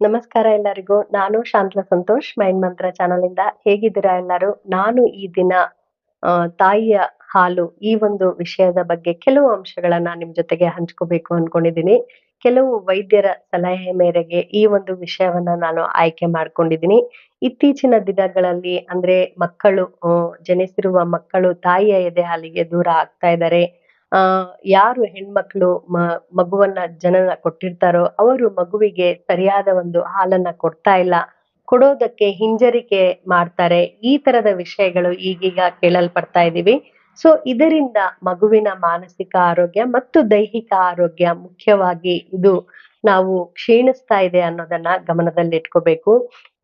ನಮಸ್ಕಾರ ಎಲ್ಲರಿಗೂ. ನಾನು ಶಾಂತಲ ಸಂತೋಷ್ ಮೈಂಡ್ ಮಂತ್ರ ಚಾನಲ್ ಇಂದ ಹೇಗಿದ್ದೀರಾ ಎಲ್ಲರೂ? ನಾನು ಈ ದಿನ ತಾಯಿಯ ಹಾಲು, ಈ ಒಂದು ವಿಷಯದ ಬಗ್ಗೆ ಕೆಲವು ಅಂಶಗಳನ್ನ ನಿಮ್ ಜೊತೆಗೆ ಹಂಚ್ಕೋಬೇಕು ಅನ್ಕೊಂಡಿದ್ದೀನಿ ಕೆಲವು ವೈದ್ಯರ ಸಲಹೆ ಮೇರೆಗೆ ಈ ಒಂದು ವಿಷಯವನ್ನ ನಾನು ಆಯ್ಕೆ ಮಾಡ್ಕೊಂಡಿದ್ದೀನಿ ಇತ್ತೀಚಿನ ದಿನಗಳಲ್ಲಿ ಅಂದ್ರೆ ಮಕ್ಕಳು ಜನಿಸಿರುವ ಮಕ್ಕಳು ತಾಯಿಯ ಎದೆ ಹಾಲಿಗೆ ದೂರ ಆಗ್ತಾ ಇದ್ದಾರೆ. ಆ, ಯಾರು ಹೆಣ್ಮಕ್ಳು ಮ, ಮಗುವನ್ನ ಜನನ ಕೊಟ್ಟಿರ್ತಾರೋ ಅವರು ಮಗುವಿಗೆ ಸರಿಯಾದ ಒಂದು ಹಾಲನ್ನ ಕೊಡ್ತಾ ಇಲ್ಲ. ಕೊಡೋದಕ್ಕೆ ಹಿಂಜರಿಕೆ ಮಾಡ್ತಾರೆ. ಈ ತರದ ವಿಷಯಗಳು ಈಗೀಗ ಕೇಳಲ್ಪಡ್ತಾ ಇದೀವಿ ಸೊ, ಇದರಿಂದ ಮಗುವಿನ ಮಾನಸಿಕ ಆರೋಗ್ಯ ಮತ್ತು ದೈಹಿಕ ಆರೋಗ್ಯ ಮುಖ್ಯವಾಗಿ ಇದು ನಾವು ಕ್ಷೀಣಿಸ್ತಾ ಇದೆ ಅನ್ನೋದನ್ನ ಗಮನದಲ್ಲಿಟ್ಕೋಬೇಕು.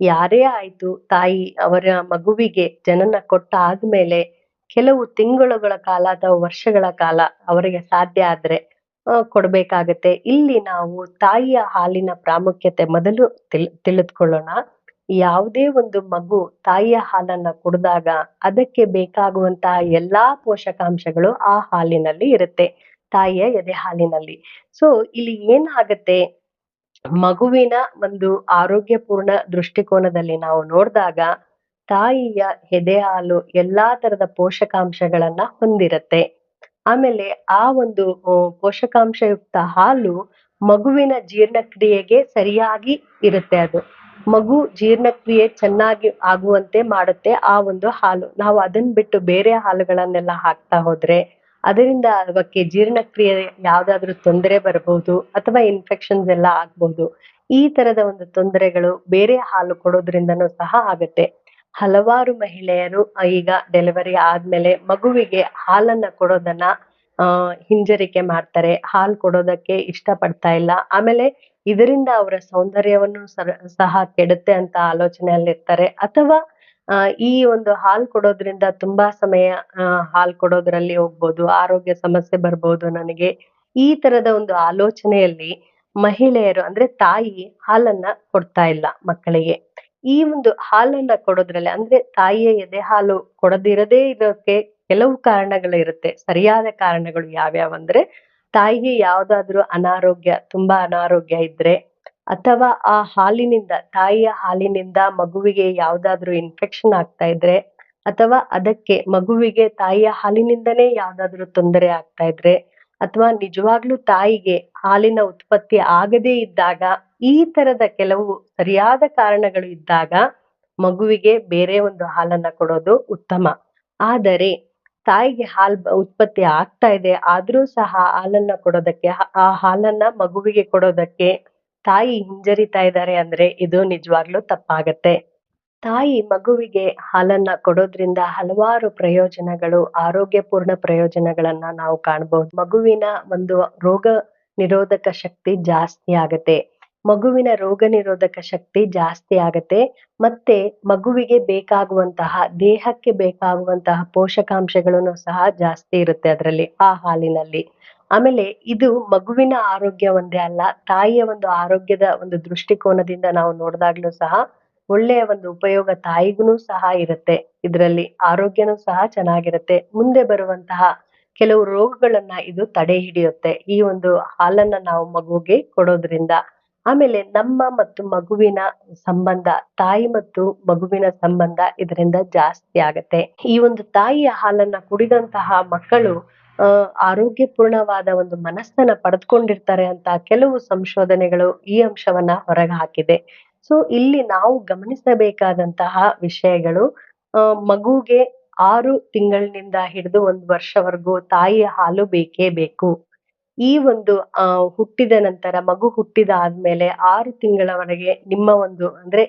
ಯಾರೇ ಆಯ್ತು ತಾಯಿ ಅವರ ಮಗುವಿಗೆ ಜನನ ಕೊಟ್ಟ ಆದ್ಮೇಲೆ ಕೆಲವು ತಿಂಗಳುಗಳ ಕಾಲ ಅಥವಾ ವರ್ಷಗಳ ಕಾಲ ಅವರಿಗೆ ಸಾಧ್ಯ ಆದ್ರೆ ಕೊಡ್ಬೇಕಾಗತ್ತೆ. ಇಲ್ಲಿ ನಾವು ತಾಯಿಯ ಹಾಲಿನ ಪ್ರಾಮುಖ್ಯತೆ ಮೊದಲು ತಿಳ್, ತಿಳಿದುಕೊಳ್ಳೋಣ. ಯಾವುದೇ ಒಂದು ಮಗು ತಾಯಿಯ ಹಾಲನ್ನ ಕುಡಿದಾಗ ಅದಕ್ಕೆ ಬೇಕಾಗುವಂತಹ ಎಲ್ಲಾ ಪೋಷಕಾಂಶಗಳು ಆ ಹಾಲಿನಲ್ಲಿ ಇರುತ್ತೆ, ತಾಯಿಯ ಎದೆ ಹಾಲಿನಲ್ಲಿ. ಸೊ ಇಲ್ಲಿ ಏನಾಗತ್ತೆ? ಮಗುವಿನ ಒಂದು ಆರೋಗ್ಯಪೂರ್ಣ ದೃಷ್ಟಿಕೋನದಲ್ಲಿ ನಾವು ನೋಡಿದಾಗ ತಾಯಿಯ ಎದೆ ಹಾಲು ಎಲ್ಲಾ ತರದ ಪೋಷಕಾಂಶಗಳನ್ನ ಹೊಂದಿರತ್ತೆ. ಆಮೇಲೆ ಆ ಒಂದು ಪೋಷಕಾಂಶಯುಕ್ತ ಹಾಲು ಮಗುವಿನ ಜೀರ್ಣಕ್ರಿಯೆಗೆ ಸರಿಯಾಗಿ ಇರುತ್ತೆ ಅದು. ಮಗು ಜೀರ್ಣಕ್ರಿಯೆ ಚೆನ್ನಾಗಿ ಆಗುವಂತೆ ಮಾಡುತ್ತೆ ಆ ಒಂದು ಹಾಲು. ನಾವು ಅದನ್ನ ಬಿಟ್ಟು ಬೇರೆ ಹಾಲುಗಳನ್ನೆಲ್ಲ ಹಾಕ್ತಾ ಹೋದ್ರೆ ಅದರಿಂದ ಅದಕ್ಕೆ ಜೀರ್ಣಕ್ರಿಯೆ ಯಾವ್ದಾದ್ರು ತೊಂದರೆ ಬರಬಹುದು ಅಥವಾ ಇನ್ಫೆಕ್ಷನ್ಸ್ ಎಲ್ಲ ಆಗ್ಬಹುದು ಈ ತರದ ಒಂದು ತೊಂದರೆಗಳು ಬೇರೆ ಹಾಲು ಕೊಡೋದ್ರಿಂದನೂ ಸಹ ಆಗತ್ತೆ. ಹಲವಾರು ಮಹಿಳೆಯರು ಈಗ ಡೆಲಿವರಿ ಆದ್ಮೇಲೆ ಮಗುವಿಗೆ ಹಾಲನ್ನ ಕೊಡೋದನ್ನ ಹಿಂಜರಿಕೆ ಮಾಡ್ತಾರೆ. ಹಾಲು ಕೊಡೋದಕ್ಕೆ ಇಷ್ಟ ಪಡ್ತಾ ಇಲ್ಲ. ಆಮೇಲೆ ಇದರಿಂದ ಅವರ ಸೌಂದರ್ಯವನ್ನು ಸಹ ಕೆಡುತ್ತೆ ಅಂತ ಆಲೋಚನೆಯಲ್ಲಿರ್ತಾರೆ. ಅಥವಾ ಈ ಒಂದು ಹಾಲು ಕೊಡೋದ್ರಿಂದ ತುಂಬಾ ಸಮಯ ಹಾಲು ಕೊಡೋದ್ರಲ್ಲಿ ಹೋಗ್ಬೋದು, ಆರೋಗ್ಯ ಸಮಸ್ಯೆ ಬರ್ಬೋದು ನನಗೆ. ಈ ತರದ ಒಂದು ಆಲೋಚನೆಯಲ್ಲಿ ಮಹಿಳೆಯರು ಅಂದ್ರೆ ತಾಯಿ ಹಾಲನ್ನ ಕೊಡ್ತಾ ಇಲ್ಲ ಮಕ್ಕಳಿಗೆ. ಈ ಒಂದು ಹಾಲನ್ನ ಕೊಡೋದ್ರಲ್ಲಿ, ಅಂದ್ರೆ ತಾಯಿಯ ಎದೆ ಹಾಲು ಕೊಡದಿರದೇ ಇರೋಕೆ ಕೆಲವು ಕಾರಣಗಳು ಇರುತ್ತೆ ಸರಿಯಾದ ಕಾರಣಗಳು ಯಾವ್ಯಾವ ಅಂದ್ರೆ, ತಾಯಿಗೆ ಯಾವ್ದಾದ್ರು ಅನಾರೋಗ್ಯ, ತುಂಬಾ ಅನಾರೋಗ್ಯ ಇದ್ರೆ, ಅಥವಾ ಆ ಹಾಲಿನಿಂದ, ತಾಯಿಯ ಹಾಲಿನಿಂದ ಮಗುವಿಗೆ ಯಾವ್ದಾದ್ರು ಇನ್ಫೆಕ್ಷನ್ ಆಗ್ತಾ ಇದ್ರೆ, ಅಥವಾ ಅದಕ್ಕೆ ಮಗುವಿಗೆ ತಾಯಿಯ ಹಾಲಿನಿಂದನೇ ಯಾವ್ದಾದ್ರು ತೊಂದರೆ ಆಗ್ತಾ ಇದ್ರೆ, ಅಥವಾ ನಿಜವಾಗ್ಲೂ ತಾಯಿಗೆ ಹಾಲಿನ ಉತ್ಪತ್ತಿ ಆಗದೇ ಇದ್ದಾಗ ಈ ತರದ ಕೆಲವು ಸರಿಯಾದ ಕಾರಣಗಳು ಇದ್ದಾಗ ಮಗುವಿಗೆ ಬೇರೆ ಒಂದು ಹಾಲನ್ನ ಕೊಡೋದು ಉತ್ತಮ. ಆದರೆ ತಾಯಿಗೆ ಹಾಲ್ ಉತ್ಪತ್ತಿ ಆಗ್ತಾ ಇದೆ, ಆದ್ರೂ ಸಹ ಹಾಲನ್ನ ಕೊಡೋದಕ್ಕೆ ಆ ಹಾಲನ್ನ ಮಗುವಿಗೆ ಕೊಡೋದಕ್ಕೆ ತಾಯಿ ಹಿಂಜರಿತಾ ಇದ್ದಾರೆ ಅಂದ್ರೆ ಇದು ನಿಜವಾಗ್ಲೂ ತಪ್ಪಾಗತ್ತೆ. ತಾಯಿ ಮಗುವಿಗೆ ಹಾಲನ್ನ ಕೊಡೋದ್ರಿಂದ ಹಲವಾರು ಪ್ರಯೋಜನಗಳು, ಆರೋಗ್ಯಪೂರ್ಣ ಪ್ರಯೋಜನಗಳನ್ನ ನಾವು ಕಾಣಬಹುದು ಮಗುವಿನ ಒಂದು ರೋಗ ನಿರೋಧಕ ಶಕ್ತಿ ಜಾಸ್ತಿ ಆಗತ್ತೆ. ಮಗುವಿನ ರೋಗ ನಿರೋಧಕ ಶಕ್ತಿ ಜಾಸ್ತಿ ಆಗತ್ತೆ. ಮತ್ತೆ ಮಗುವಿಗೆ ಬೇಕಾಗುವಂತಹ, ದೇಹಕ್ಕೆ ಬೇಕಾಗುವಂತಹ ಪೋಷಕಾಂಶಗಳನ್ನು ಸಹ ಜಾಸ್ತಿ ಇರುತ್ತೆ ಅದರಲ್ಲಿ, ಆ ಹಾಲಿನಲ್ಲಿ. ಆಮೇಲೆ ಇದು ಮಗುವಿನ ಆರೋಗ್ಯ ಒಂದೇ ಅಲ್ಲ, ತಾಯಿಯ ಒಂದು ಆರೋಗ್ಯದ ಒಂದು ದೃಷ್ಟಿಕೋನದಿಂದ ನಾವು ನೋಡಿದಾಗ್ಲೂ ಸಹ ಒಳ್ಳೆಯ ಒಂದು ಉಪಯೋಗ ತಾಯಿಗೂ ಸಹ ಇರುತ್ತೆ. ಇದರಲ್ಲಿ ಆರೋಗ್ಯನೂ ಸಹ ಚೆನ್ನಾಗಿರುತ್ತೆ. ಮುಂದೆ ಬರುವಂತಹ ಕೆಲವು ರೋಗಗಳನ್ನ ಇದು ತಡೆ ಹಿಡಿಯುತ್ತೆ ಈ ಒಂದು ಹಾಲನ್ನ ನಾವು ಮಗುಗೆ ಕೊಡೋದ್ರಿಂದ. ಆಮೇಲೆ ನಮ್ಮ ಮತ್ತು ಮಗುವಿನ ಸಂಬಂಧ, ತಾಯಿ ಮತ್ತು ಮಗುವಿನ ಸಂಬಂಧ ಇದರಿಂದ ಜಾಸ್ತಿ ಆಗತ್ತೆ. ಈ ಒಂದು ತಾಯಿಯ ಹಾಲನ್ನ ಕುಡಿದಂತಹ ಮಕ್ಕಳು ಆರೋಗ್ಯಪೂರ್ಣವಾದ ಒಂದು ಮನಸ್ಸನ್ನ ಪಡೆದುಕೊಂಡಿರ್ತಾರೆ ಅಂತ ಕೆಲವು ಸಂಶೋಧನೆಗಳು ಈ ಅಂಶವನ್ನ ಹೊರಗೆ ಹಾಕಿದೆ ಸೊ ಇಲ್ಲಿ ನಾವು ಗಮನಿಸಬೇಕಾದಂತಹ ವಿಷಯಗಳು ಮಗುಗೆ ಆರು ತಿಂಗಳಿನಿಂದ ಹಿಡಿದು ಒಂದು ವರ್ಷವರೆಗೂ ತಾಯಿಯ ಹಾಲು ಬೇಕೇ ಬೇಕು. ಈ ಒಂದು, ಆ, ಹುಟ್ಟಿದ ನಂತರ, ಮಗು ಹುಟ್ಟಿದ ಆದ್ಮೇಲೆ ಆರು ತಿಂಗಳವರೆಗೆ ನಿಮ್ಮ ಒಂದು, ಅಂದ್ರೆ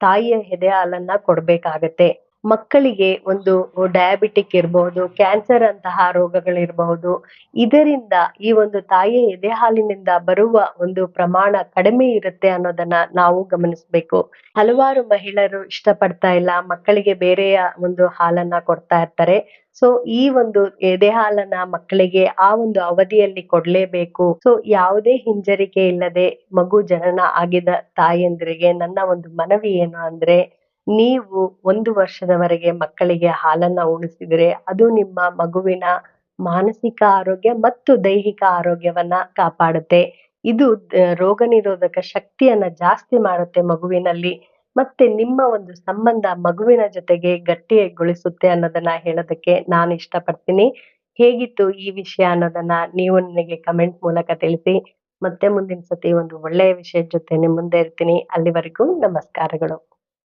ತಾಯಿಯ ಎದೆ ಹಾಲನ್ನ ಕೊಡ್ಬೇಕಾಗತ್ತೆ. ಮಕ್ಕಳಿಗೆ ಒಂದು ಡಯಾಬಿಟಿಕ್ ಇರಬಹುದು ಕ್ಯಾನ್ಸರ್ ಅಂತಹ ರೋಗಗಳಿರಬಹುದು ಇದರಿಂದ ಈ ಒಂದು ತಾಯಿ ಎದೆ ಹಾಲಿನಿಂದ ಬರುವ ಒಂದು ಪ್ರಮಾಣ ಕಡಿಮೆ ಇರುತ್ತೆ ಅನ್ನೋದನ್ನ ನಾವು ಗಮನಿಸಬೇಕು. ಹಲವಾರು ಮಹಿಳೆಯರು ಇಷ್ಟಪಡ್ತಾ ಇಲ್ಲ, ಮಕ್ಕಳಿಗೆ ಬೇರೆಯ ಒಂದು ಹಾಲನ್ನ ಕೊಡ್ತಾ ಇರ್ತಾರೆ. ಸೊ ಈ ಒಂದು ಎದೆ ಹಾಲನ್ನ ಮಕ್ಕಳಿಗೆ ಆ ಒಂದು ಅವಧಿಯಲ್ಲಿ ಕೊಡ್ಲೇಬೇಕು. ಸೊ ಯಾವುದೇ ಹಿಂಜರಿಕೆ ಇಲ್ಲದೆ ಮಗು ಜನನ ಆಗಿದ ತಾಯಂದಿರಿಗೆ ನನ್ನ ಒಂದು ಮನವಿ ಏನು ಅಂದ್ರೆ ನೀವು ಒಂದು ವರ್ಷದವರೆಗೆ ಮಕ್ಕಳಿಗೆ ಹಾಲನ್ನ ಉಣಿಸಿದ್ರೆ ಅದು ನಿಮ್ಮ ಮಗುವಿನ ಮಾನಸಿಕ ಆರೋಗ್ಯ ಮತ್ತು ದೈಹಿಕ ಆರೋಗ್ಯವನ್ನ ಕಾಪಾಡುತ್ತೆ. ಇದು ರೋಗ ನಿರೋಧಕ ಶಕ್ತಿಯನ್ನ ಜಾಸ್ತಿ ಮಾಡುತ್ತೆ ಮಗುವಿನಲ್ಲಿ ಮತ್ತೆ ನಿಮ್ಮ ಒಂದು ಸಂಬಂಧ ಮಗುವಿನ ಜೊತೆಗೆ ಗಟ್ಟಿಗೊಳಿಸುತ್ತೆ ಅನ್ನೋದನ್ನ ಹೇಳೋದಕ್ಕೆ ನಾನು ಇಷ್ಟಪಡ್ತೀನಿ. ಹೇಗಿತ್ತು ಈ ವಿಷಯ ಅನ್ನೋದನ್ನ ನೀವು ನನಗೆ ಕಮೆಂಟ್ ಮೂಲಕ ತಿಳಿಸಿ. ಮತ್ತೆ ಮುಂದಿನ ಸತಿ ಒಂದು ಒಳ್ಳೆಯ ವಿಷಯದ ಜೊತೆ ನಿಮ್ಮ ಮುಂದೆ ಇರ್ತೀನಿ. ಅಲ್ಲಿವರೆಗೂ ನಮಸ್ಕಾರಗಳು.